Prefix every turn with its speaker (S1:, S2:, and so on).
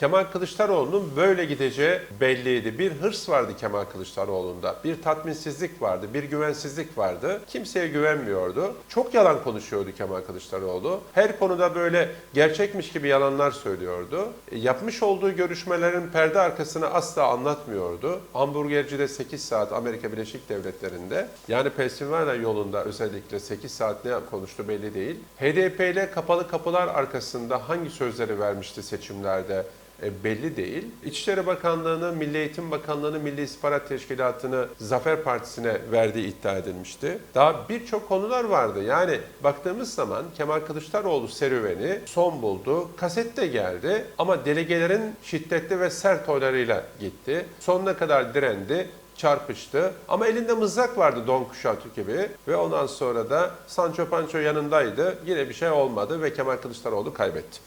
S1: Kemal Kılıçdaroğlu'nun böyle gideceği belliydi. Bir hırs vardı Kemal Kılıçdaroğlu'nda. Bir tatminsizlik vardı, bir güvensizlik vardı. Kimseye güvenmiyordu. Çok yalan konuşuyordu Kemal Kılıçdaroğlu. Her konuda böyle gerçekmiş gibi yalanlar söylüyordu. E, yapmış olduğu görüşmelerin perde arkasını asla anlatmıyordu. Hamburgerci'de 8 saat Amerika Birleşik Devletleri'nde yani Pensilvanya yolunda özellikle 8 saat ne konuştu belli değil. HDP ile kapalı kapılar arkasında hangi sözleri vermişti seçimlerde belli değil. İçişleri Bakanlığı'nı, Milli Eğitim Bakanlığı'nı, Milli İstihbarat Teşkilatı'nı Zafer Partisi'ne verdiği iddia edilmişti. Daha birçok konular vardı. Yani baktığımız zaman Kemal Kılıçdaroğlu serüveni son buldu. Kaset de geldi ama delegelerin şiddetli ve sert oylarıyla gitti. Sonuna kadar direndi çarpıştı. Ama elinde mızrak vardı Don Quixote gibi ve ondan sonra da Sancho Pancho yanındaydı. Yine bir şey olmadı ve Kemal Kılıçdaroğlu kaybetti.